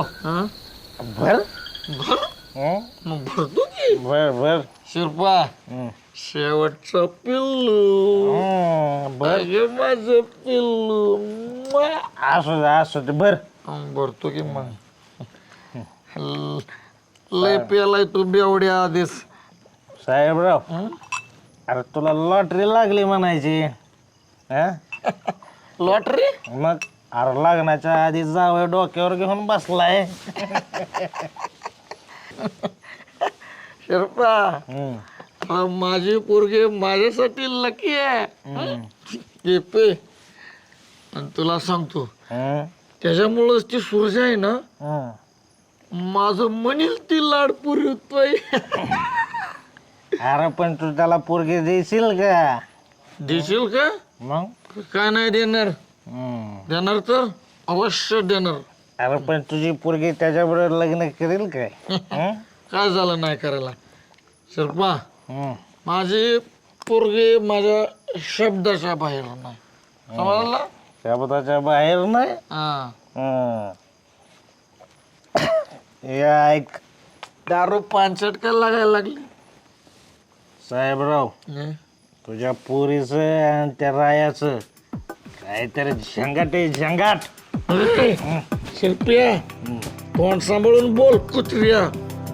हा? भर? हं? मग भरतो की. भर भर. शिरपा हं. शेवटचं पिल्लू. हं, भर. अगे माझं पिल्लू. म्वा. असू दे असू दे भर. भरतो की मग. ल- लय पेलाय तू बेवड्या आधीच. साहेबराव हं? अरे तुला लॉटरी लागली म्हणायची. हं? लॉटरी? मग? अरे लग्नाच्या आधी जावं डोक्यावर घेऊन बसलाय शिरपा हं. माझी पोरगी माझ्यासाठी लकी आहे हं? पे आणि तुला सांगतो? त्याच्यामुळंच ती सुरज आहे ना. माझं म्हणील ती लाड पुरवतोय अरे पण तू त्याला पोरगी देशील का देशील का मग काय नाही देणार. देणार तर अवश्य देणार. अरे पण तुझी पोरगी त्याच्याबरोबर लग्न करेल काय? हं? काय झालं नाही करायला? शिरपा हं. माझी पोरगी माझ्या शब्दाच्या बाहेर नाही. समजला? शब्दाच्या बाहेर नाही? हा. हं. ऐक. दारू पानसट का लागायला लागली? साहेबराव? तुझ्या पोरीचं आणि त्या रायाचं काहीतरी झंगाट आहे झंगाट. शिरप्या तोंड सांभाळून बोल कुत्र्या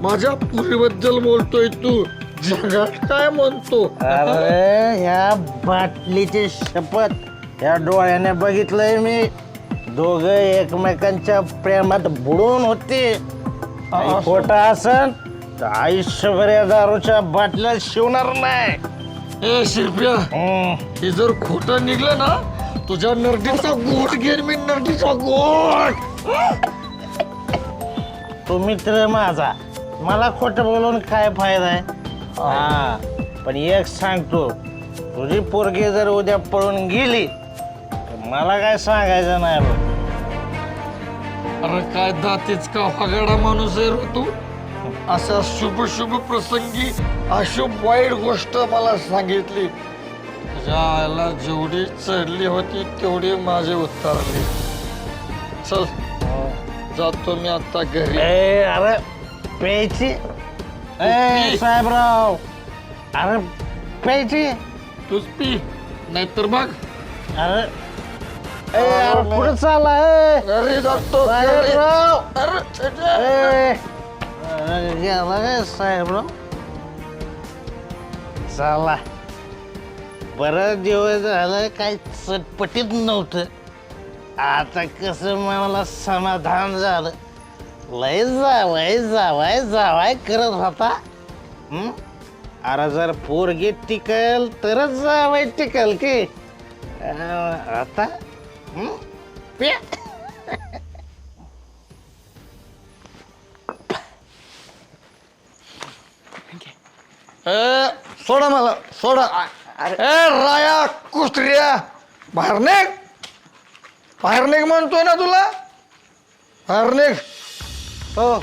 माझ्या पुरीबद्दल बोलतोय तू. जगात काय म्हणतो? अरे ह्या बाटलीची शपथ या डोळ्याने बघितलंय मी. दोघं एकमेकांच्या प्रेमात बुडून होते. खोटं असन तर आयुष्यभर या दारूच्या बाटल्या शिवणार नाही. ए हं. हे जर खोटं निघलं ना तुझ्या नरडीचा गोट घेईन मी नरडीचा गोट. तो मित्र माझा. मला खोटं बोलून काय फायदा आहे? हा. पण एक सांगतो तुझी पोरगी जर उद्या पळून गेली तर मला काय सांगायचं नाही बघ. अरे काय दातीच का फगाडा माणूस आहे रे तू? अशा शुभ शुभ प्रसंगी अशुभ वाईट गोष्ट मला सांगितली. तुझ्या आईला जेवढी चढली होती तेवढी माझे उतरली. चल जातो मी आता घरी. ए अरे प्यायची? ए साहेबराव. अरे प्यायची? तूच पी नाहीतर बघ. अरे ए अरे कुठं चालला ए. घरी जातो घरी. साहेबराव. अरे. ए. अरे गेला काय साहेबराव. चला. बरं दिवस झालं काही चटपटीत नव्हतं. आता कसं मला समाधान झालं. लय जावाय जावाय जावाय करत होता. हं? अरे जर पोरगी टिकल तरच जावाय टिकल की. अं, आता? हं? प्या. सोडा मला सोडा. ए राया कुत्र्या. बाहेर निघ बाहेर निघ म्हणतोय ना तुला? बाहेर निघ हो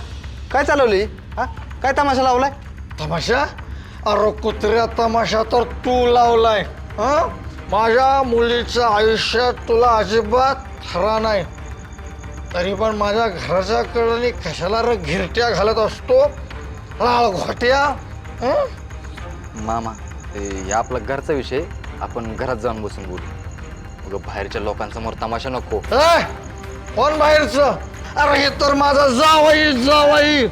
काय चालवली? हा? काय तमाशा लावलाय? तमाशा? अरे कुत्र्या तमाशा तर तू लावलाय. हं? माझ्या मुलीचं आयुष्य तुला अजिबात खरा नाही. तरी पण माझ्या घराच्या कडे कशाला र घिरट्या घालत असतो? लाल घोट्या? हं? मामा ते या आपला घरचा विषय आपण घरात जाऊन बसून बोलू. उगा बाहेरच्या लोकांसमोर तमाशा नको. ए, कोण बाहेरचं? अरे हे तर माझा जावाई जावाई.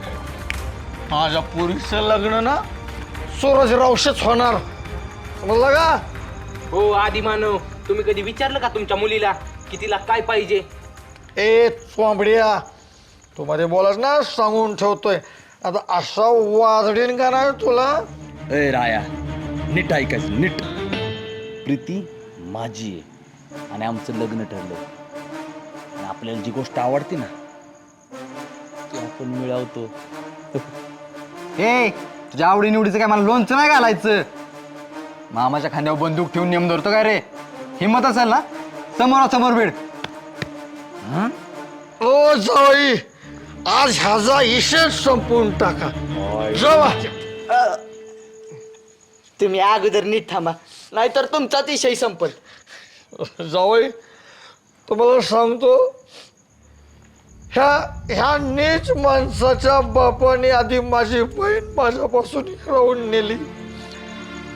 माझ्या पुरीचं लग्न ना सूरज रावशेच होणार. समजलं का? हो आदी मानव तुम्ही कधी विचारलं का तुमच्या मुलीला की तिला काय पाहिजे? ए चोंबड्या तू मध्ये बोलास ना सांगून ठेवतोय. आता असा वाजडीन का नाही तुला? ए राया नीट ऐकायचं नीट. प्रीती माझी आहे आणि आमचं लग्न ठरलं. आणि आपल्याला जी गोष्ट आवडते ना ती आपण मिळवतो. ए तुझ्या आवडी निवडीचं काय मला लोणचं नाही घालायचं. मामाच्या खांद्यावर बंदूक ठेवून नेम धरतो काय रे? हिंमत असेल ना? समोरासमोर भेट. ओ जावाई आज ह्याचा हिशेब संपवून टाका. जावा. तुम्ही अगोदर नीट थांबा. नाहीतर तुमचाच विषय संपल. जावई तुम्हाला सांगतो ह्या ह्या नीच माणसाच्या बापाने आधी माझी बहीण माझ्यापासून हिरावून नेली.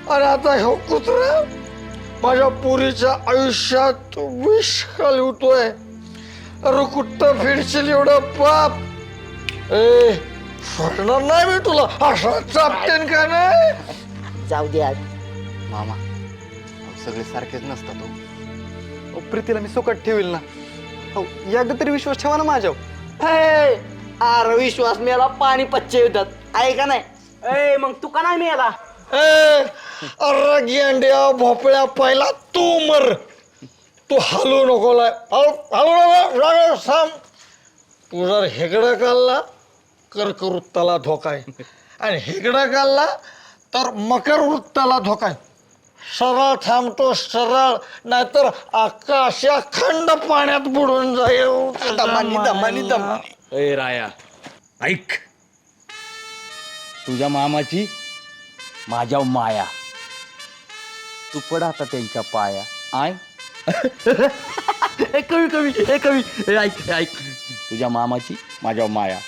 आणि आता ह्या कुत्रा माझ्या पुरीच्या आयुष्यात विष घालवतोय. अरे कुठं फिरशील एवढं पाप ए सोडणार नाही मी तुला. असा चापटेन का नाही? जाऊ दे आज. मामा अहो, सगळे सारखेच नसतात हो अहो, प्रीतीला मी सुकट ठेवील ना. हो एकदा तरी विश्वास ठेवा ना माझ्यावर. हे, अरे विश्वास मेला पाणी पच्चे येतात. आहे का नाही? ए मग तू का नाही मिळाला ए अरे गेंड्या भोपळ्या पहिला तू मर. तू हलू नको लाय हलू हलू नको थांब तू जर हेकडं काढला कर्कवृत्ताला धोका आहे. आणि हेकडं काढला तर मकर वृत्ताला धोका आहे. सरळ थांबतो सरळ नाहीतर आकाश खंड पाण्यात बुडून जाईल. दमानी दमानी दमानी. राया ऐक. तुझ्या मामाची माझ्या माया. तू पड आता त्यांच्या पाया. आय? ए, कवी कवी ए कवी. ए, ऐक ऐक. तुझ्या मामाची माझ्या माया.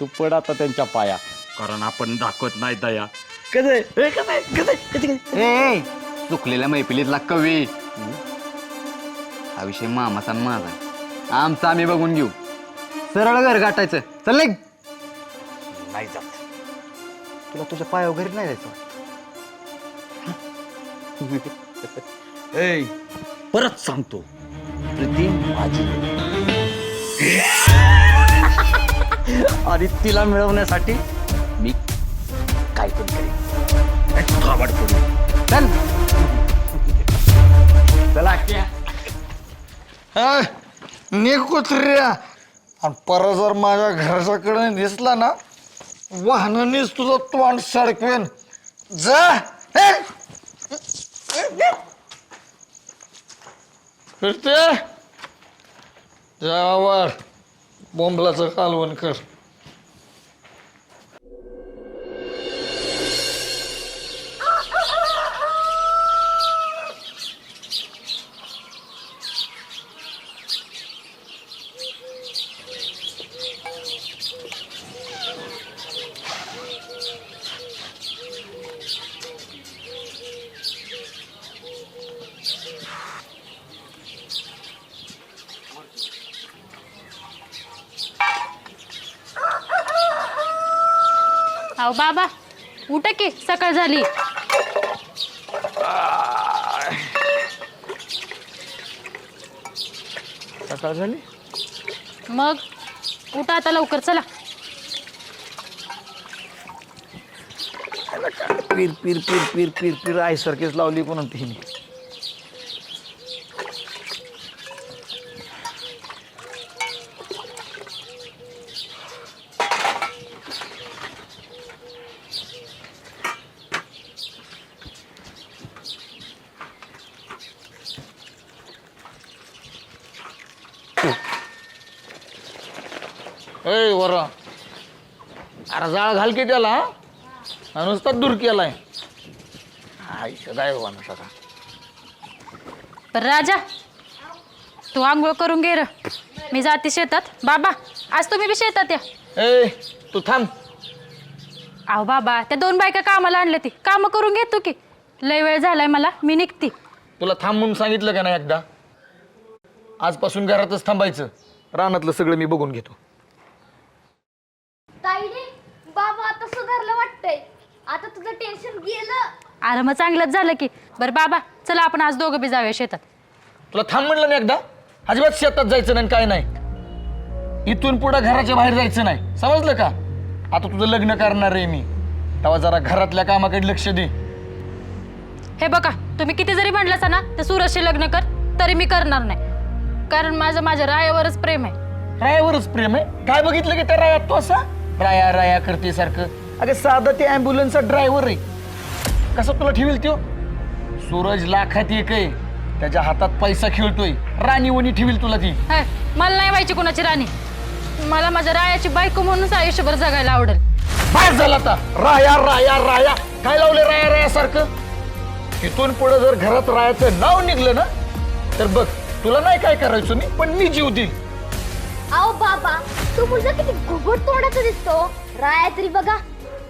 तू पड आता त्यांच्या पाया. कारण आपण दाखवत नाही दया. कसे कसे कसे कसे ए चुकलेल्या मैफिलीतला कवी. हा विषय मामाचा आणि माझा आहे. आमचा आम्ही बघून घेऊ. सरळ घर गाठायचं. चल. नाही जात. तुला तुझ्या पाया घरी नाही जायचं ए परत सांगतो. प्रीती माझी आणि तिला मिळवण्यासाठी मी काय पण करेन. थांबड पडू चल. चला हा, कुत्र्या आणि परत जर माझ्या घराच्याकडे दिसला ना वाहनानेच तुझं तोंड सडकवेन जा. हे. फिरते. जावर बोंबलाचं कालवण कर. अहो बाबा उठा की सकाळ झाली. सकाळ झाली? मग उठा आता लवकर चला. पीर पीर पीर पीर पीर पीर आईसारखीच लावली कोण ए वरा. अरे जाळ घाल की त्याला हा? नुसता दूर केलाय. हाय काय बाबा सका तर राजा. तू आंघोळ करून घे र. मी जाते शेतात. बाबा आज तुम्ही बी शेतात या. ए तू थांब. अहो बाबा त्या दोन बायका कामाला आणल्या ती. कामं करून घेतो की. लय वेळ झालाय मला. मी निघते. तुला थांब म्हणून सांगितलं का नाही एकदा? आजपासून घरातच थांबायचं. रानातलं सगळं मी बघून घेतो. ताईने बाबा आता सुधारलं वाटतंय. आता तुझं टेन्शन गेलं. अरे मग चांगलंच झालं की. बरं बाबा चला आपण आज दोघं बी जाऊया शेतात. तुला थांब म्हणलं ना एकदा. अजिबात शेतात जायचं नाही काय नाही. इथून पुढं घराच्या बाहेर जायचं नाही. समजलं का? आता तुझं लग्न करणार आहे मी. तेव्हा जरा घरातल्या कामाकडे लक्ष दे. हे बघा तुम्ही किती जरी म्हटलं ना तर सूरजशी लग्न कर तरी मी करणार नाही. कारण माझं माझ्या रायावरच प्रेम आहे. रायावरच प्रेम आहे? काय बघितलं की त्या रायात तो असा? राया राया करते सारखं अगं साधा ते ॲम्ब्युलन्सचा ड्रायव्हर आहे. कसं तुला ठेवील त्यो? सूरज लाखात एक आहे. त्याच्या हातात पैसा खेळतोय. राणीवणी ठेवील तुला ती. हाय, मला नाही व्हायची कुणाची राणी. मला माझ्या रायाची बायको म्हणूनच आयुष्यभर जगायला आवडेल. बाहेर झाला आता. राया राया राया. काय लावले राया राया सारखं इथून पुढे जर घरात रायाचं नाव निघलं ना तर बघ तुला नाही काय करायचं मी पण मी जीव देईल. आओ बाबा तो मुलगा किती घुबड तोंडाचा दिसतो. राया तरी बघा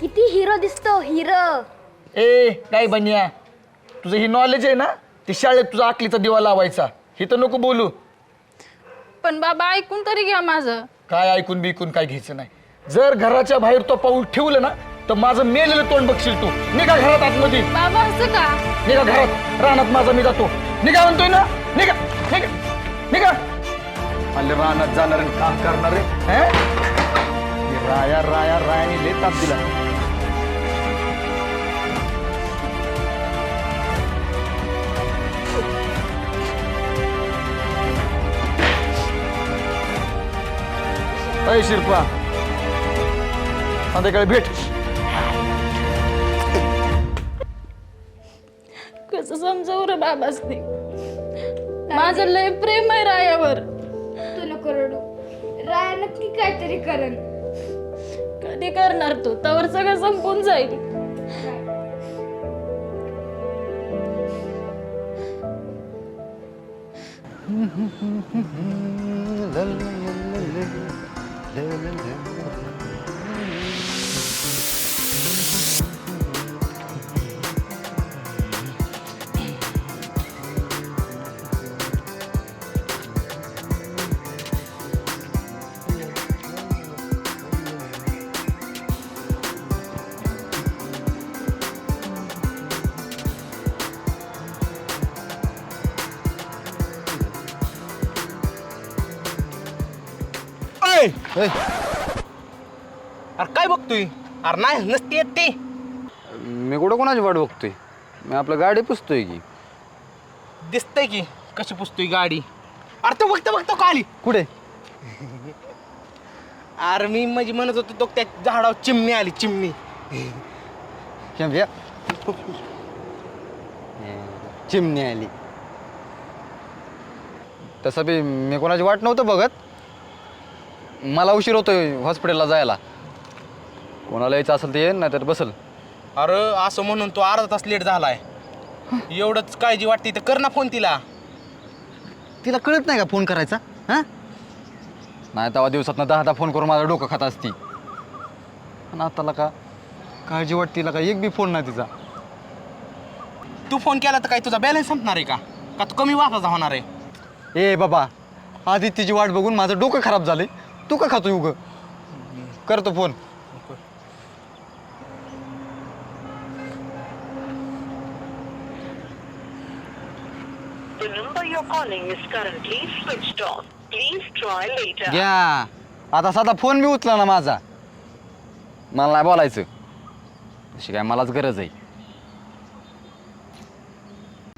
किती हिरो दिसतो हिरो. ए काय बनिया? तुझं ही नॉलेज आहे ना? ती शाळेत तुझा आकलीचा दिवा लावायचा. हे तर नको बोलू. पण बाबा ऐकून तरी घ्या माझं. काय ऐकून बिकून काय घ्यायचं नाही. जर घराच्या बाहेर तो पाऊल ठेवलं ना तर माझं मेलेलं तोंड बघशील तू. निघा घरात आतमध्ये. बाबा असं का? निघा घरात. रानात माझा मी जातो. निघा म्हणतोय ना? निघा निघा निघा. आले रानात जाणार आणि काम करणार राया राया रायाने लय ताप दिला अय शिरपा संध्याकाळी भेट कसं समजवू रे बाबासनी? माझं लय प्रेम आहे रायावर. रडू. राया नक्की काहीतरी करेल कधी करणार तू? तवर सगळं संपून जाईल. अरे काय बघतोय? अरे नाही नसती येत ती मी कुठं कोणाची वाट बघतोय? मी आपलं गाडी पुसतोय की. दिसतंय की कशी पुसतोय गाडी. अरे तो बघतो बघतो का आली कुठे? अरे मी म्हणजे म्हणत होतो तो त्या झाडावर चिमणी आली चिमणी. शंभ्या चिमणी आली. तसं बी मी कोणाची वाट नव्हतं बघत. मला उशीर होतोय हॉस्पिटलला जायला. कोणाला यायचं असेल ते येईन नाही तर बसल. अरे असं म्हणून तो अर्धा तास लेट झालाय. एवढंच काळजी वाटते तर कर ना फोन तिला. तिला कळत नाही का फोन करायचा? हां? नाही तेव्हा दिवसातनं दहा दहा फोन करून माझं डोकं खात असती. आणि आताला का? काळजी वाटते तिला का? एक बी फोन नाही तिचा. तू फोन केला तर काय तुझा बॅलन्स संपणार आहे का? का तू कमी वापराचा होणार आहे? ए बाबा. आधी तिची वाट बघून माझं डोकं खराब झालंय. तू का खातो उग? करतो phone. The number you're calling is currently switched off. Please try later. घ्या. आता साधा फोन बी उचला ना माझा. मला नाही बोलायचं. तशी काय मलाच गरज आहे.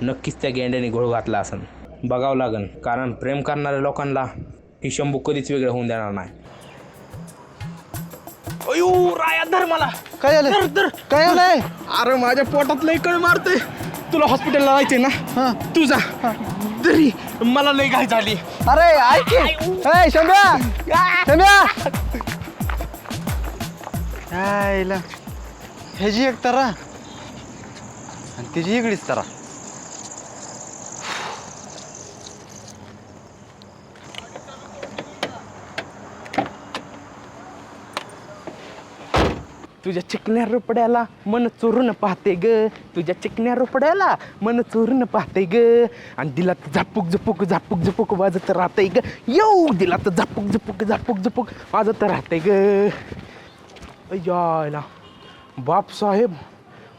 नक्कीच त्या गेंड्याने घोळ घातला असन. बघावं लागन कारण प्रेम करणाऱ्या लोकांना ही शंभू कधीच वेगळं होऊन देणार नाही. अयो राया धर मला. काय झालं काय झालंय? अरे माझ्या पोटात लय कळ मारते तुला हॉस्पिटलला जायचंय ना? तू जा. तरी मला लय घाई झाली. अरे ऐक. ए, शंभ्या ह्याची एक तरा. आणि तिची इकडेच तरा. तुझ्या चिकण्या रुपड्याला मन चोरून पाहते ग. तुझ्या चिकण्या रुपड्याला मन चोरून पाहते ग. आणि दिला तर झापूक झुपूक झापूक झुपूक वाजत राहतंय ग. येऊ दिला तर झापूक झुपूक झापूक झुपूक वाजत राहतंय ग. यायला. बाप साहेब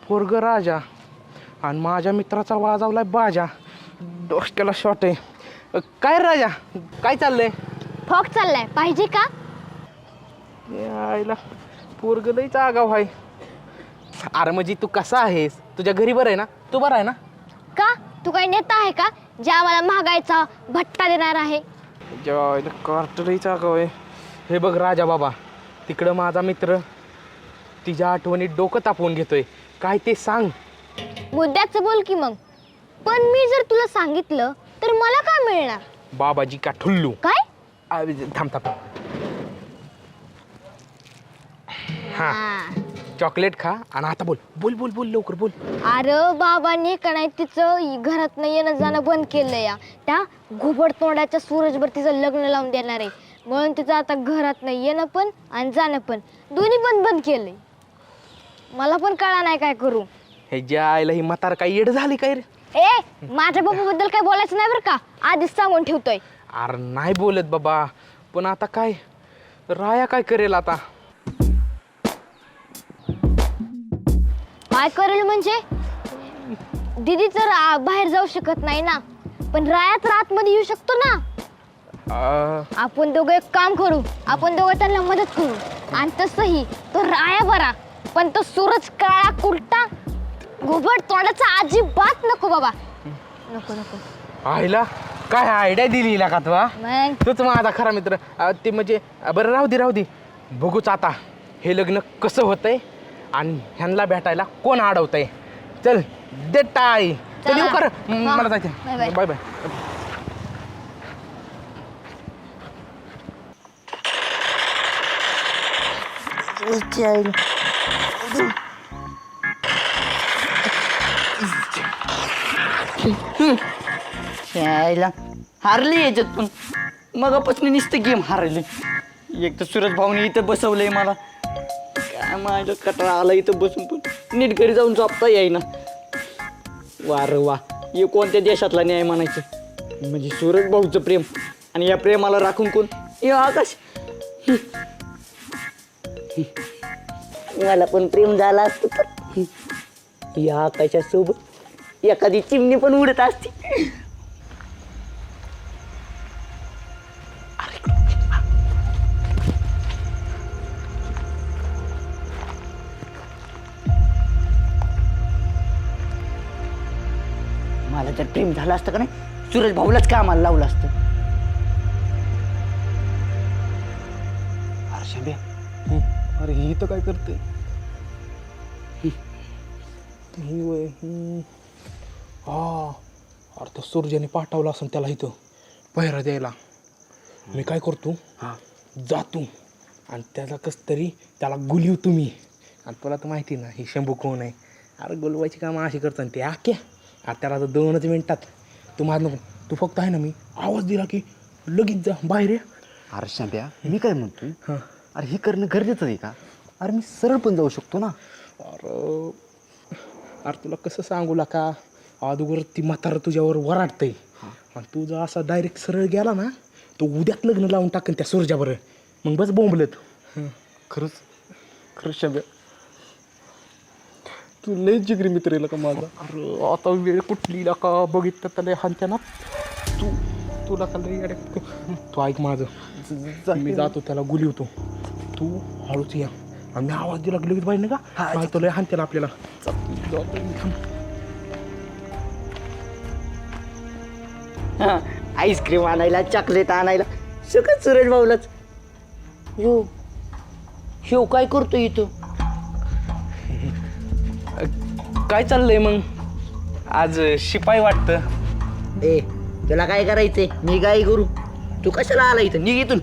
पोरग राजा. आणि माझ्या मित्राचा वाजवलाय बाजा. डोसक्याला शॉट आहे. काय राजा? काय चाललंय? फॉक चाललाय. पाहिजे का? यायला. पोरग लईच आगाव आहे अरे म्हणजे तू कसा आहेस? तुझ्या घरी बरं आहे ना? तू बरा आहे ना? का? तू काही नेता आहे का? जे आम्हाला महागायचा भट्टा देणार आहे? कार्ट लईच आगाव आहे. हे बघ राजा बाबा तिकडं माझा मित्र तिच्या आठवणीत डोकं तापवून घेतोय. काय ते सांग. मुद्द्याचं बोल की मग. पण मी जर तुला सांगितलं तर मला काय मिळणार? बाबाजी का ठुल्लू? काय? आ, थांब थांब. हा. चॉकलेट खा आणि आता बोल. बोल बोल बोल लवकर बोल. अरे बाबांनी का नाही तिचं घरात येणं जाणं बंद केलं या. त्या घुबड तोंडाच्या सूरजवर तिचं लग्न लावून देणार आहे. म्हणून तिचं आता घरात येणं पण आणि जाणं पण. दोन्ही पण बंद केलंय. मला पण कळा नाही काय करू. हे ज्या आईला ही म्हातार काय येड झाली काय रे? ए माझ्या बाबूबद्दल काय बोलायचं नाही बरं का? आधीच सांगून ठेवतोय. अरे नाही बोलत बाबा. पण आता काय? राया काय करेल आता? काय करेल म्हणजे? दिदी तर आ, बाहेर जाऊ शकत नाही ना. पण राया तर आतमध्ये येऊ शकतो ना. अं, आपण दोघं एक काम करू. आपण दोघं त्यांना मदत करू. आणि तसंही तो राया बरा. पण तो सूरज काळा कुलटा घुबड तोंडाचा अजिबात नको बाबा. नको नको. आईला काय आयडिया दिली हिला का तुला मग? तोच माझा खरा मित्र. अं, ते म्हणजे अं, बरं राहू दे राहू दे. बघूच आता हे लग्न कसं होतंय. आणि ह्यांना भेटायला कोण अडवतंय चल दे टाळी चल येऊ कर. हा. मला बाय जायचं बाय. बाय. हारली याच्यात पण मगापासून नुसतं गेम हारले. एक तर सूरज भाऊने इथं बसवलंय मला. माझ्या कटाळा आला इथं बसून पण नीट घरी जाऊन झोपता येईना. वा रे वा. हे कोणत्या देशातला न्याय म्हणायचं? म्हणजे सूरज भाऊचं प्रेम. आणि या प्रेमाला राखून कोण? हे आकाश. मला पण प्रेम झाला असतं या आकाशासोबत एखादी चिमणी पण उडत असते. मला जर प्रेम झालं असतं का नाही? सूरज भाऊलाच कामाला लावलं असतं? अरे ही. तर काय करते? ही. वय. हा. अरे तो सूर्याने पाठवला असेल त्याला इथं पहिरा द्यायला. मी काय करतो? जातो. आणि त्याला कस तरी त्याला गुलीव तुम्ही आणि तुला तर माहिती ना ही शंभू कोण आहे? अरे गुलवायची कामं अशी करतात ते आख्या. अरे त्याला तर दोनच मिनिटात तू माझं नको. तू फक्त आहे ना मी आवाज दिला की लगेच जा बाहेर ये. अरे शांत्या मी काय म्हणतोय? हां. अरे हे करणं गरजेचं आहे का? अरे मी सरळ पण जाऊ शकतो ना. अरे अरे तुला कसं सांगू का अगोदर ती म्हातारं तुझ्यावर वराटतंय आणि तू जर असा डायरेक्ट सरळ गेला ना तो उद्याच लग्न लावून टाकेन त्या सूर्जाबरोबर. मग बस बोंबलत. खरंच खरंच शांत्या. तू लय जिगरी मित्र आहे का माझा? अरे आता वेळ कुठली का? बघितलं त्याला हानत्या ना. तू तुला का लय अरे तू ऐक माझं. मी जातो त्याला गुलीवतो तू हळूच या. आणि मी आवाज दिला की लगेच पाहिजे का तो लय हानत्याला आपल्याला. जातो मी, थांब. हा आईस्क्रीम आणायला चॉकलेट आणायला. सगळं सूरज भाऊलाच. यो ह्यो काय करतो इथं? काय चाललंय मग? आज शिपाई वाटतं. ए तुला काय करायचंय? मी काय करू. तू कशाला आला इथं? निघ इथून.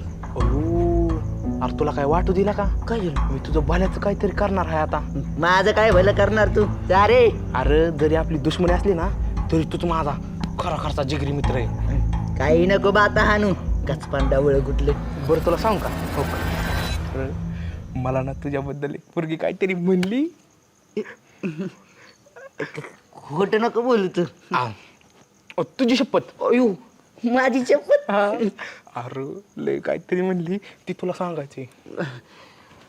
अरे तुला काय वाटू दिला का? काय झालं? मी तुझं भल्याचं काहीतरी करणार आहे आता. माझं काय भलं करणार तू? जा रे अरे जरी आपली दुश्मनी असली ना तरी तूच माझा खरा खरचा जिगरी मित्र आहे. काही नको बाता हानू गचपान डावळ कुठले बरं तुला सांग का? हो का? अरे, मला ना तुझ्याबद्दल एक पोरगी काहीतरी म्हणली. खोट नको बोलू तू. तुझी शपथ. अयो माझी शपथ? हा. अरे लय काहीतरी म्हणली ती तुला सांगायची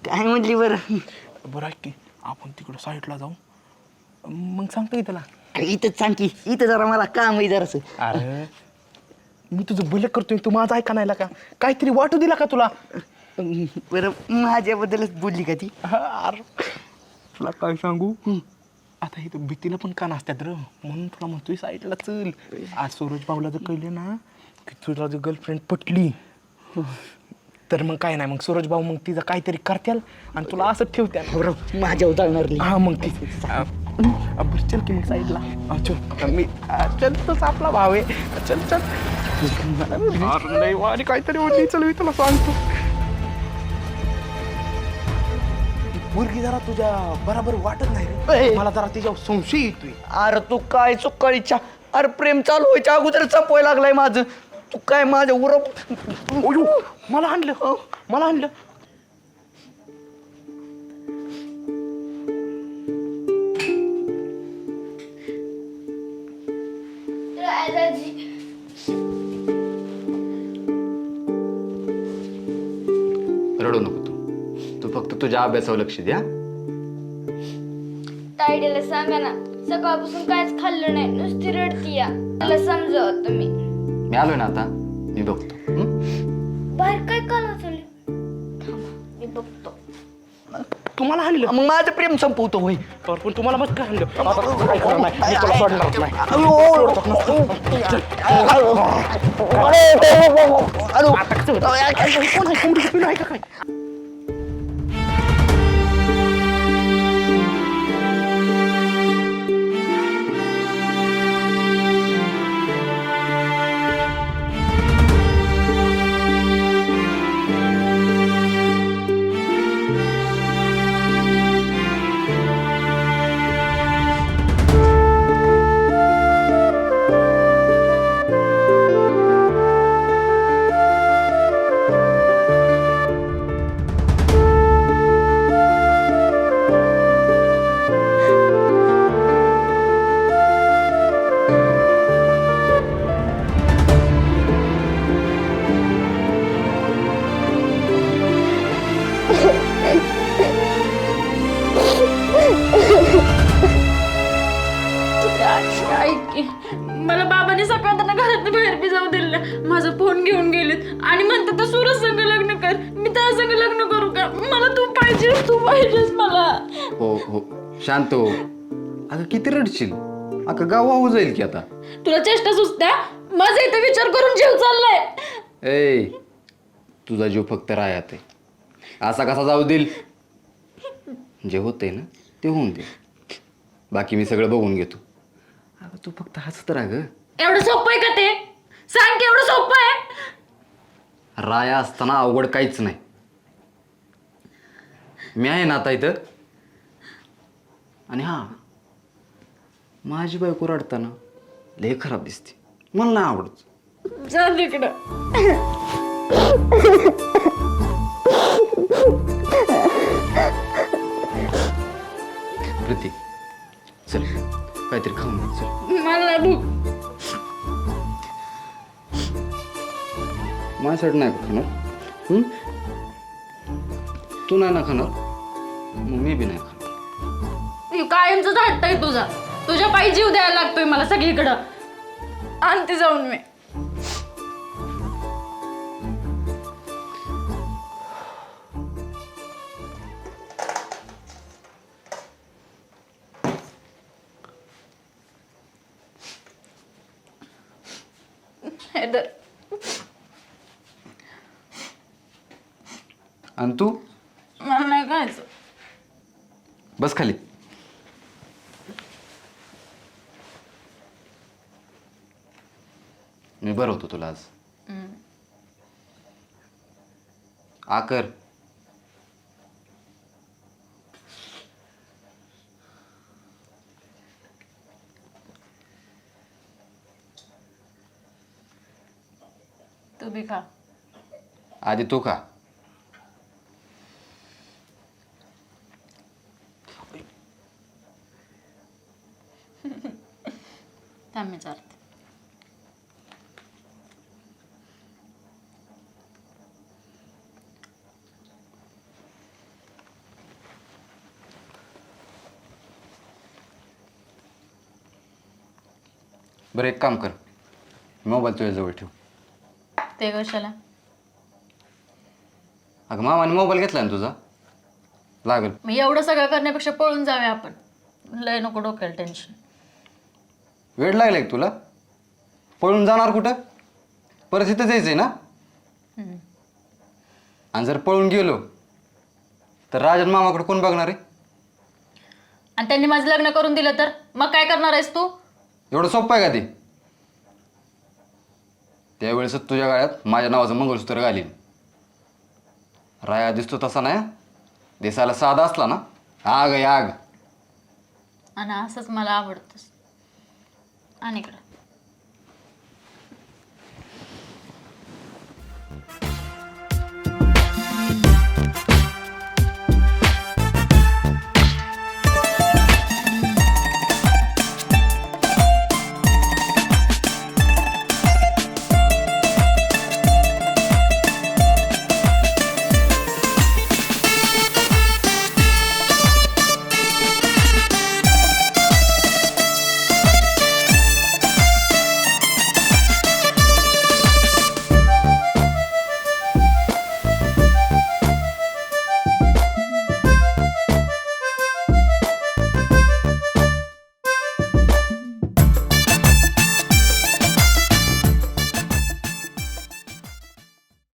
काय म्हटली बरं? बरं ऐक की आपण तिकडं साईडला जाऊ. मग सांगतो की त्याला. अरे इथंच सांग की इथं जरा मला काम आहे जरासं. अरे मी तुझं भलं करतोय तू माझा ऐका नाही का काहीतरी वाटू दिला का तुला? बरं माझ्याबद्दलच बोलली का ती? अरे तुला काय सांगू? आता इथं भीतीला पण का नसतात र. म्हणून तुला म्हणतोय साईडला चल. आज सूरज भाऊला जर कळलं ना की तुला जर गर्लफ्रेंड पटली तर मग काय नाही. मग सूरज भाऊ मग तिचं काहीतरी करत्याल आणि तुला असं ठेवत्याल. बरं माझ्या उतरणार हा मग ती. बरं चल की मग साईडला. चल मी चल तोच आपला भाव आहे. चल चल. अरे लय वारी काहीतरी म्हणली चल मी तुला सांगतो. मुलगी जरा तुझ्या बरोबर वाटत नाही रे. ए. मला जरा तिच्यावर संशय येतोय. अरे तू काय चुक्काळीच्या अरे प्रेम चालू व्हायच्या अगोदर चपवाय लागलाय माझं. तू काय माझ्या उरप ओयो, मला आणलं. मला आणलं. रडू नको. तुझ्या अभ्यासावर लक्ष द्या ताईडीला सांगा ना सकाळपासून काहीच खाल्लं नाही नुसती रडती या मला समजाव तुम्ही मी आलोय ना आता मी बघतो हं? बाहेर काय काल चालली मी बघतो तुम्हाला आणलं मग माझं प्रेम संपवतो होय तर पण तुम्हाला मस्त आता काय करणार नाही मी तुला सोडणार नाही आता कसं होतं? कोण आहे? कोंबडीचं पिल्लू आहे का काय ऐक की, मला बाबांनी सकाळ त्यांना घरात बाहेर बी जाऊ दिलं. माझा फोन घेऊन गेलेत. आणि म्हणतात तर सूरज संग लग्न कर. मी त्या संग लग्न करू का? मला तू पाहिजे तू पाहिजेस मला. हो हो. शांत हो. अगं किती रडशील? अगं गाव वाहू जाईल की आता? तुला चेष्टा सुचत्या? माझा इथं विचार करून जीव चाललाय. ए तुझा जीव फक्त रायात आहे. असा कसा जाऊ देईल? जे होतंय ना ते होऊन दे. बाकी मी सगळं बघून घेतो. अगं तू फक्त हसत राहा ग. एवढं सोपं आहे का ते? सांग की एवढं सोपं आहे. राया असताना अवघड काहीच नाही. मी आहे ना आता इथं. आणि हा माझी बायको रडताना लय खराब दिसते. मला नाही आवडत. जा तिकडं. माझ्यासाठी नाही खाणार? तू नाही ना खाणार? मग मी बी नाही खाणार. कायमच हट्ट तुझा. तुझ्या पायी जीव द्यायला लागतोय मला सगळीकडं. आणते जाऊन मी. तू? मला नाही खायचं. बस खाली. मी बरं होतो तुला आज. आकर तू बी खा. आधी तू खा थांब मी चालते बरं एक काम कर. मोबाईल तुझ्याजवळ ठेव. ते कशाला? अगं मामाने मोबाईल घेतला ना तुझा? लागल. मग एवढं सगळं करण्यापेक्षा पळून जाऊया आपण. लय नको डोक्याला टेन्शन वेळ लागलाय का तुला? पळून जाणार कुठं? परत इथं जायचंय ना? आणि जर पळून गेलो तर राजन मामाकडे कोण बघणार आहे? आणि त्यांनी माझं लग्न करून दिलं तर? मग काय करणार आहेस तू? एवढं सोपं आहे का ते? त्यावेळेस तुझ्या गाळ्यात माझ्या नावाचं मंगळसूत्र घालीन. राया दिसतो तसा नाही दिसायला साधा असला ना? आग आहे आग. आणि असंच मला आवडतंस. आणि इकडं.